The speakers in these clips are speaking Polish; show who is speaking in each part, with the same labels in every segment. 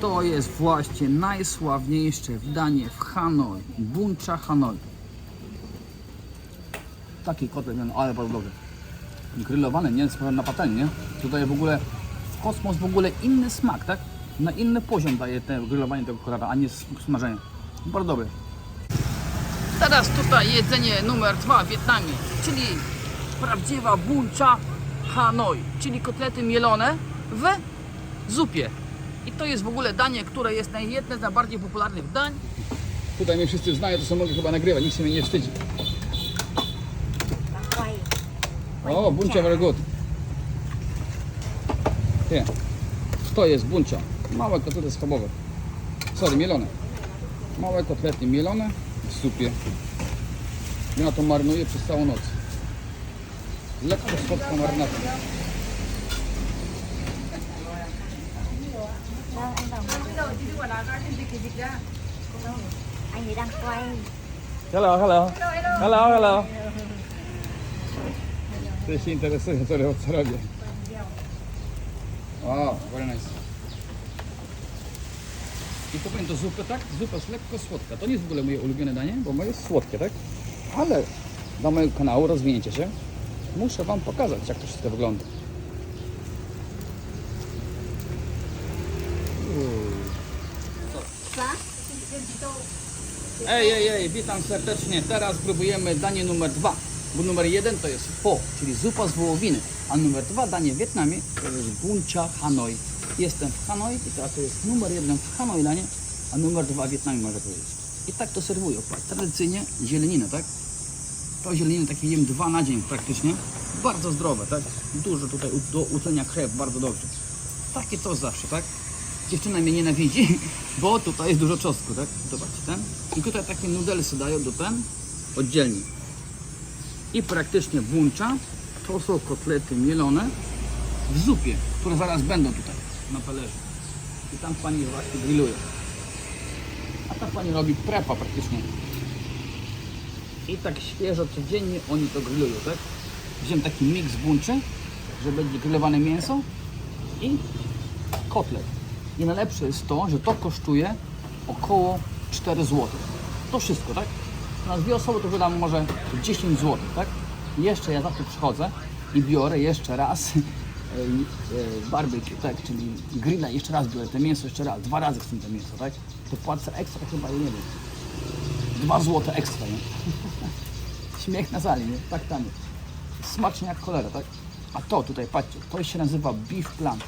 Speaker 1: To jest właśnie najsławniejsze danie w Hanoi. Buncha Hanoi. Taki kotlet, no, ale bardzo dobry. Grillowany, nie? Na patelni, nie? Tutaj w ogóle w kosmos w ogóle inny smak, tak? Na inny poziom daje te grillowanie tego kotleta, a nie smażenie. Bardzo dobry. Teraz tutaj jedzenie numer dwa w Wietnamie, czyli prawdziwa buncha Hanoi, czyli kotlety mielone w zupie. I to jest w ogóle danie, które jest jedne z najbardziej popularnych dań. Tutaj mnie wszyscy znają, to są mogę chyba nagrywać, nikt się mnie nie wstydzi. O, buncia very good. Nie. To jest buncia. Małe kotlety schabowe. Sorry, mielone. Małe kotlety mielone w zupie. Ja to marynuję przez całą noc. Lekko słodka marynacja.
Speaker 2: Anh ấy đang quay
Speaker 1: Hello, hello. Hello, hello. Ty się interesuje, co, ro- co robię. O, very nice. I to będzie zupę, tak? Zupa jest lekko słodka. To nie jest w ogóle moje ulubione danie, bo moje jest słodkie, tak? Ale dla mojego kanału rozwinięcie się muszę Wam pokazać, jak to wszystko wygląda. Ej, ej, ej, witam serdecznie. Teraz próbujemy danie numer dwa. Bo numer jeden to jest pho, czyli zupa z wołowiny. A numer dwa danie w Wietnamie to jest buncha Hanoi. Jestem w Hanoi i teraz to jest numer jeden w Hanoi danie, a numer dwa w Wietnamie można powiedzieć. I tak to serwuję. Patrz, tradycyjnie zieleninę, tak? To zieleniny takie jem dwa na dzień praktycznie. Bardzo zdrowe, tak? Dużo tutaj do utlenia krew, bardzo dobrze. Takie to zawsze, tak? Dziewczyna mnie nienawidzi, bo tutaj jest dużo czosnku, tak? Zobaczcie, ten. I tutaj takie nudelsy dają do ten oddzielnie. I praktycznie buncza to są kotlety mielone w zupie, które zaraz będą tutaj na talerzu. I tam pani właśnie grilluje. A ta pani robi prepa praktycznie. I tak świeżo, codziennie oni to grillują, tak? Wziąłem taki miks bunczy, że będzie grillowane mięso i kotlet. I najlepsze jest to, że to kosztuje około 4 zł. To wszystko, tak? Na dwie osoby to wydam może 10 zł, tak? Jeszcze ja zawsze przychodzę i biorę jeszcze raz e, e, barbecue, tak? Czyli grilla jeszcze raz biorę, te mięso jeszcze raz, dwa razy chcę to mięso, tak? To płacę ekstra chyba, nie wiem, 2 zł ekstra, nie? Śmiech na sali, nie? Tak tam. Smacznie jak cholera, tak? A to tutaj, patrzcie, to się nazywa beef plant.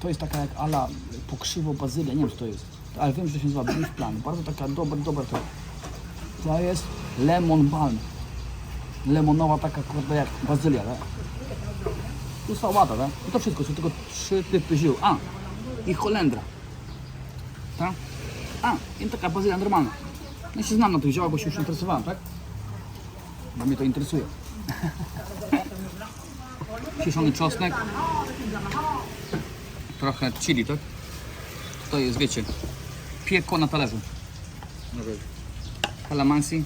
Speaker 1: To jest taka jak ala pokrzywo bazylia, nie wiem co to jest, ale wiem, że to się nazywa beef plant. Bardzo taka dobra, dobra to. To jest lemon balm. Lemonowa taka kurde jak bazylia, tak? Tu sałata, tak? I to wszystko, są tylko trzy typy ziół. A, i holendra. Tak? A, i taka bazylia normalna. Ja się znam na tych ziołach, bo się już interesowałem, tak? Bo mnie to interesuje. Kiszony czosnek. Trochę chili, tak? To jest, wiecie, piekło na talerzu. Calamansi,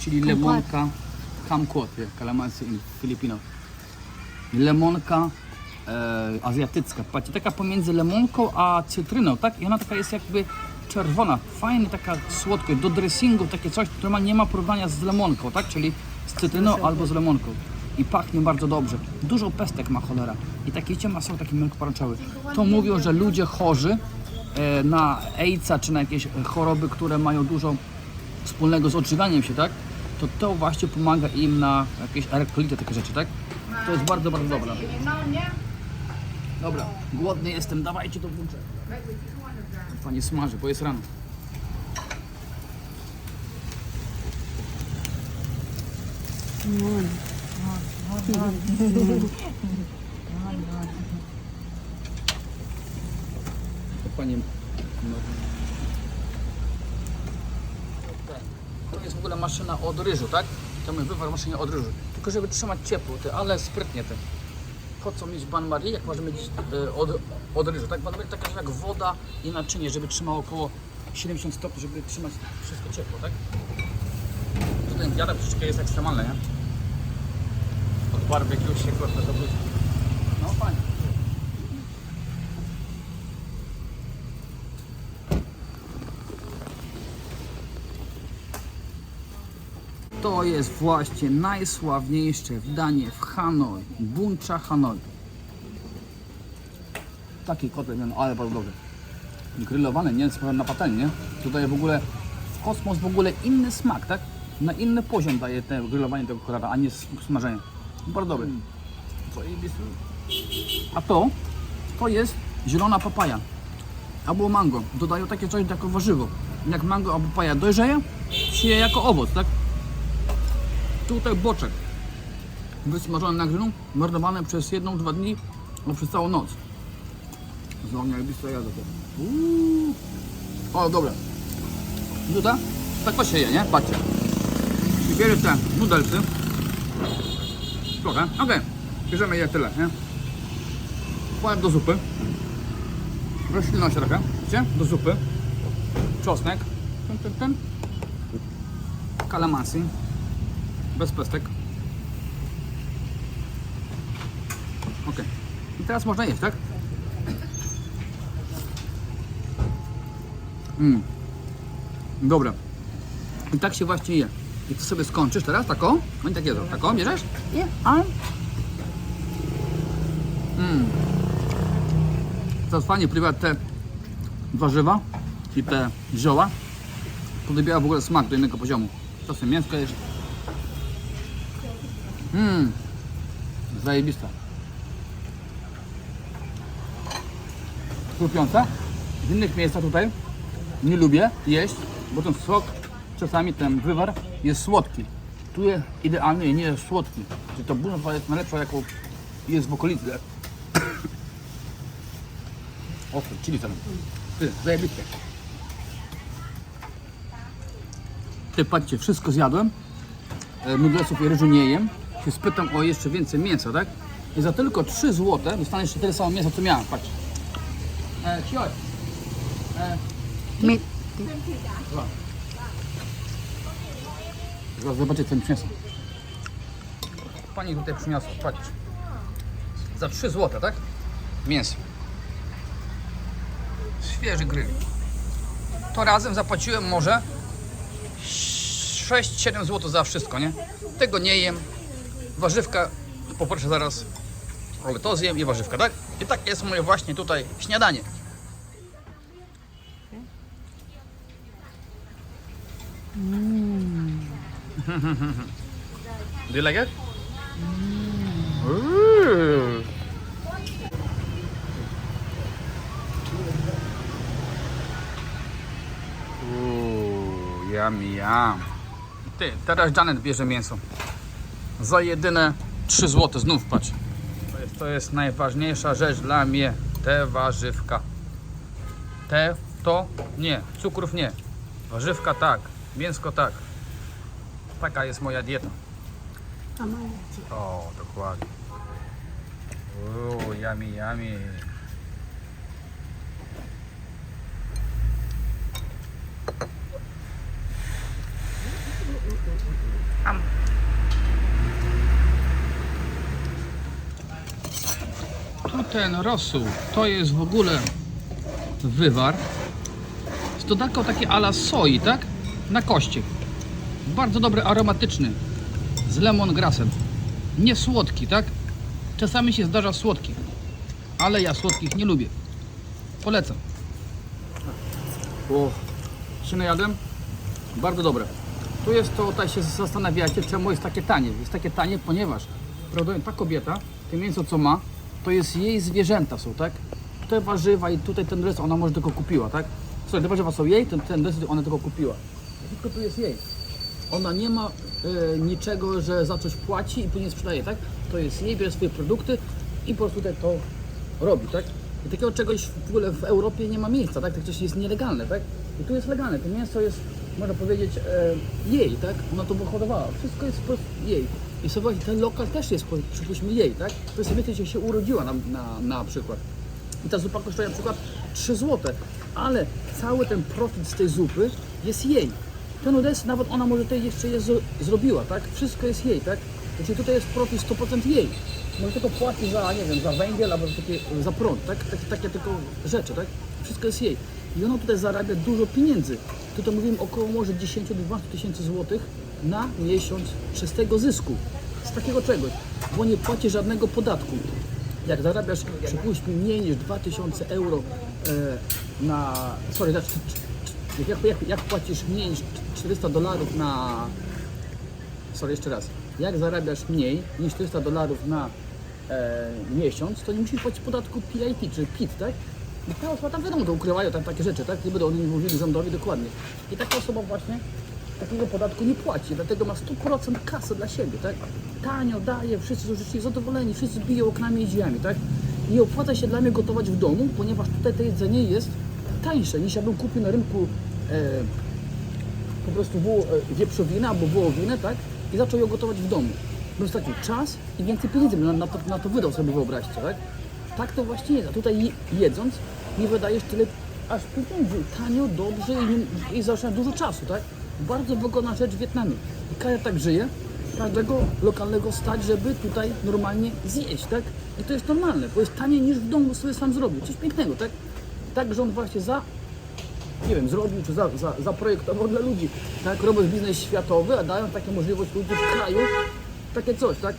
Speaker 1: czyli lemonka, kumquat, yeah, calamansi in Filipino. Lemonka e, azjatycka, patrzcie, taka pomiędzy lemonką a cytryną, tak? I ona taka jest jakby czerwona, fajna, taka słodka, do dressingu takie coś, które ma, nie ma porównania z lemonką, tak? Czyli z cytryną albo z lemonką. I pachnie bardzo dobrze. Dużo pestek ma cholera. I takie ciema są takie mleko To mówią, że ludzie chorzy e, na AIDS-a czy na jakieś choroby, które mają dużo wspólnego z odżywaniem się, tak? To to właśnie pomaga im na jakieś erektolity, takie rzeczy, tak? To jest bardzo, bardzo dobre. Dobra, głodny jestem, dawajcie to włączę. Pani smaży, bo jest rano. To Panie... No. To jest w ogóle maszyna od ryżu, tak? To my wywar maszynie od ryżu. Tylko żeby trzymać ciepło, ty, ale sprytnie ty. Po co mieć ban marie, jak można mieć e, od, od ryżu, tak? Ban marie taka jak woda i naczynie, żeby trzymało około 70 stopni, żeby trzymać wszystko ciepło, tak? Tutaj wiatr troszeczkę jest ekstremalny, nie? barbecue się kurwa to budzi. No fajnie. To jest właśnie najsławniejsze wdanie w Hanoi, Buncha Hanoi. Taki kotlet ale bardzo dobry. Grillowany, nie? Sprawiam na patelnię, nie? Tutaj w ogóle w kosmos w ogóle inny smak, tak? Na inny poziom daje te grillowanie tego korala, a nie smażenie. Bardzo dobry. Zajebisty. A to, to jest zielona papaja albo mango. Dodają takie coś jako warzywo. Jak mango albo papaja dojrzeje, się jako owoc, tak? Tutaj boczek. Wysmażony na grillu, marnowany przez jedną, dwa dni, albo przez całą noc. Znowu zajebiste jadło to. Uuu. O, dobra. Nuda? Tak się je, nie? Patrzcie. I bierzesz te nudelsy. Trochę. Okej. Bierzemy je tyle, nie? Wkładam do zupy. Roślinność trochę, widzicie? Do zupy. Czosnek. Ten, ten, ten. Kalamansi. Bez pestek. Ok. I teraz można jeść, tak? Mm. Dobra. I tak się właśnie je. I ty sobie skończysz teraz taką? Oni tak jedzą. Taką bierzesz? I a. Mm. Teraz fajnie te warzywa i te zioła. Podobiera w ogóle smak do innego poziomu. Czasem mięsko jest. Mmm. Zajebista. Chrupiąca. W innych miejscach tutaj nie lubię jeść, bo ten sok, czasami ten wywar jest słodki. Tu jest idealny i nie jest słodki. Czyli to burza jest najlepsza, jaką jest w okolicy. Ostry, chili tam. Ty, zajebiste. Ty, patrzcie, wszystko zjadłem. E, Nudlesów i ryżu nie jem. Się spytam o jeszcze więcej mięsa, tak? I za tylko 3 zł dostaniesz tyle samo mięsa, co miałem. Patrz. E, Kioj. E, Dwa. Zaraz zobaczycie co mi przyniosą. Pani tutaj przyniosła, patrz. Za 3 zł, tak? Mięso. Świeży grill. To razem zapłaciłem może 6-7 zł za wszystko, nie? Tego nie jem. Warzywka poproszę zaraz. Ale to zjem i warzywka, tak? I tak jest moje właśnie tutaj śniadanie. Do you like it? Ooh. Ooh, yummy, yum. Ty, teraz Janet bierze mięso. Za jedyne 3 zł znów patrz. To jest, to jest najważniejsza rzecz dla mnie. Te warzywka. Te, to nie. Cukrów nie. Warzywka tak. Mięsko tak. Taka jest moja dieta. O, dokładnie. Uuu, yummy, yummy. Am. Tu ten rosół, to jest w ogóle wywar z dodatką takie ala soi, tak? Na kości. Bardzo dobry, aromatyczny. Z lemongrassem. Nie słodki, tak? Czasami się zdarza słodki. Ale ja słodkich nie lubię. Polecam. O, się najadłem? Bardzo dobre. Tu jest to, tutaj się zastanawiacie, czemu jest takie tanie. Jest takie tanie, ponieważ prawdopodobnie ta kobieta, to mięso co ma, to jest jej zwierzęta są, tak? Te warzywa i tutaj ten rys ona może tylko kupiła, tak? Słuchaj, te warzywa są jej, ten, ten rys ona tylko kupiła. Wszystko tu jest jej. Ona nie ma e, niczego, że za coś płaci i później sprzedaje, tak? To jest jej, bierze swoje produkty i po prostu tutaj to robi, tak? I takiego czegoś w ogóle w Europie nie ma miejsca, tak? To coś jest nielegalne, tak? I tu jest legalne. To mięso jest, można powiedzieć, e, jej, tak? Ona to wyhodowała. Wszystko jest po prostu jej. I sobie ten lokal też jest, przypuśćmy, jej, tak? To jest gdzie się urodziła na, na, na przykład. I ta zupa kosztuje na przykład 3 zł, ale cały ten profit z tej zupy jest jej. Ten Odessa, nawet ona może tutaj jeszcze je zro- zrobiła, tak? Wszystko jest jej, tak? Czyli tutaj jest profit 100% jej. Może tylko płaci za, nie wiem, za węgiel albo takie, za prąd, tak? Takie, takie tylko rzeczy, tak? Wszystko jest jej. I ona tutaj zarabia dużo pieniędzy. Tutaj mówimy około może 10 do 12 tysięcy złotych na miesiąc czystego zysku z takiego czegoś, bo nie płacisz żadnego podatku. Jak zarabiasz, przypuśćmy, mniej niż 2000 euro e, na. Sorry, znaczy, jak, jak, jak płacisz mniej niż 400 dolarów na. Sorry, jeszcze raz. Jak zarabiasz mniej niż 400 dolarów na e, miesiąc, to nie musisz płacić podatku PIT, czy PIT, tak? I ta osoba tam wiadomo, to ukrywają tam takie rzeczy, tak? Nie będą oni mówili rządowi dokładnie. I taka osoba właśnie takiego podatku nie płaci, dlatego ma 100% kasy dla siebie, tak? Tanio daje, wszyscy są życzliwi, zadowoleni, wszyscy biją oknami i drzwiami, tak? I opłaca się dla mnie gotować w domu, ponieważ tutaj to jedzenie jest tańsze niż ja bym kupił na rynku po prostu woło, e, wieprzowinę albo wołowinę, tak? I zaczął ją gotować w domu. Bym stracił czas i więcej pieniędzy na, na, to, na to wydał sobie wyobraźcie, tak? Tak to właśnie jest. A tutaj je- jedząc nie wydajesz tyle aż pieniędzy. Tanio, dobrze i, i zaoszczędzasz dużo czasu, tak? Bardzo wygodna rzecz w Wietnamie. I każdy tak żyje. Każdego lokalnego stać, żeby tutaj normalnie zjeść, tak? I to jest normalne, bo jest taniej niż w domu sobie sam zrobił. Coś pięknego, tak? Tak rząd właśnie za nie wiem, zrobił czy za, za, zaprojektował dla ludzi, tak, robiąc biznes światowy, a dają taką możliwość ludzi w kraju, takie coś, tak,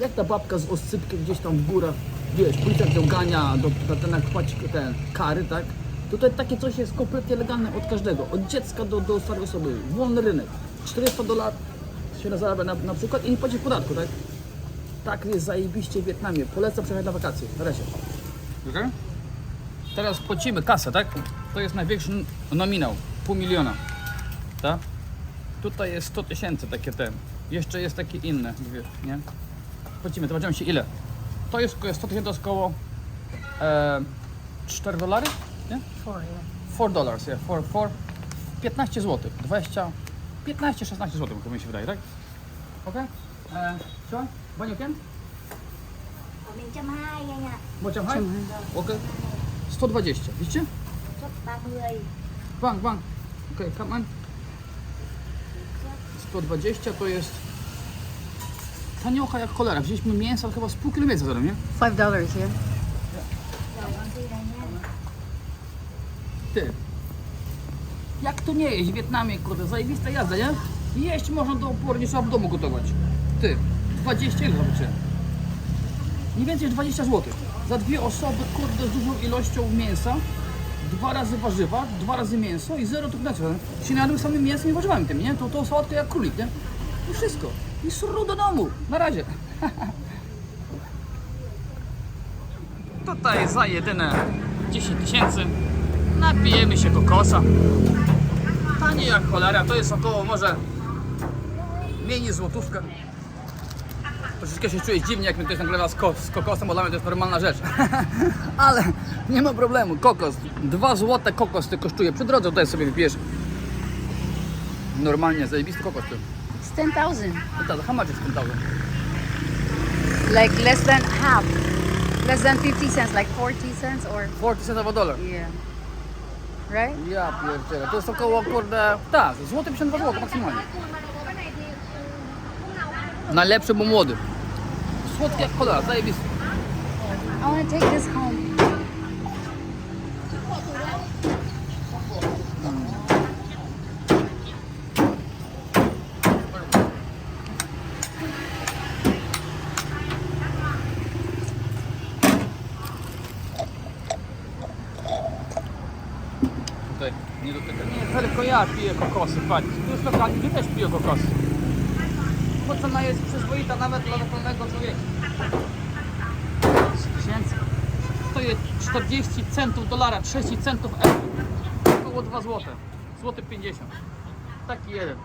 Speaker 1: jak ta babka z oscypki gdzieś tam w górach, wiesz, policjant ją gania, do, do, ten, płaci ten, kary, tak, tutaj takie coś jest kompletnie legalne od każdego, od dziecka do, do starej osoby, wolny rynek, 400 dolarów się zarabia na, na przykład i nie płaci podatku, tak, tak jest zajebiście w Wietnamie, polecam przyjechać na wakacje, na razie. Okay? Teraz płacimy kasę, tak? To jest największy nominał, pół miliona. Tak? Tutaj jest 100 tysięcy takie ten. Jeszcze jest takie inne, nie? Płacimy, zobaczymy się ile. To jest około 100 tysięcy, to jest około e, 4 dolary, nie?
Speaker 2: Four, yeah.
Speaker 1: 4 dollars, yeah, 4, 4, 15 zł, 20, 15-16 zł, chyba mi się wydaje, tak? Okej? E,
Speaker 2: anh ạ.
Speaker 1: Bocian haj? Okej. 120, widzicie?
Speaker 2: Suất 30.
Speaker 1: Bang, bang. Okej, come on. 120 to jest taniocha jak cholera. Wzięliśmy mięsa chyba z pół kilo mięsa zaraz, nie?
Speaker 3: Five dollars, yeah.
Speaker 1: Ty. Jak to nie jeść w Wietnamie, kurde, zajebista jazda, nie? Jeść można do oporu, nie trzeba w domu gotować. Ty, 20 ile zobaczyłem? Nie więcej niż 20 zł. Za dwie osoby, kurde, z dużą ilością mięsa, dwa razy warzywa, dwa razy mięso i zero tu znaczy. Się najadłem samym mięsem i warzywami tym, nie? To, to sałatkę jak królik, nie? I wszystko. I sru do domu. Na razie. Tutaj za jedyne 10 tysięcy napijemy się kokosa. Tanie jak cholera, to jest około może mniej niż złotówka. Troszeczkę się czuję dziwnie, jak mi ktoś nagrywa z, ko z kokosem, bo dla mnie to jest normalna rzecz. Ale nie ma problemu, kokos. Dwa złote kokos ty kosztuje. Przy drodze tutaj sobie wypijesz. Normalnie, zajebisty kokos ty.
Speaker 3: It's ten thousand.
Speaker 1: No tak, how much is 10,000?
Speaker 3: Like less than half. Less than fifty cents, like forty cents or
Speaker 1: 40 cents of a dollar.
Speaker 3: yeah. Right?
Speaker 1: Ja pierdzielę, to jest około, kurde, tak, złoty 52 zł maksymalnie. Najlepszy, bo młody. Słodki jak cholera, zajebisty.
Speaker 3: I want to take this home.
Speaker 1: Tutaj, nie dotyka. Nie, tylko ja piję kokosy, patrz. Tu jest lokalnie, ty też piję kokosy. Cena jest przyzwoita nawet dla lokalnego człowieka. 3 tysięcy. To jest 40 centów dolara, 30 centów euro. Około 2 złote. Złoty 50. Taki jeden.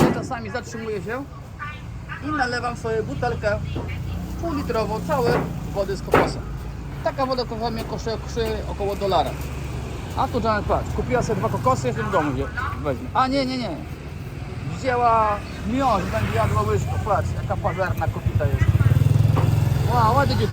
Speaker 1: Ja czasami zatrzymuję się i nalewam sobie butelkę półlitrową, całe wody z kokosa. Taka woda kokosa mnie kosztuje, około dolara. A tu Janet, patrz, kupiła sobie dwa kokosy, jeszcze do domu weźmie. A nie, nie, nie. Wzięła Miłość będzie jadło łyżko, patrz, jaka pazerna kopita jest. Wow, ładnie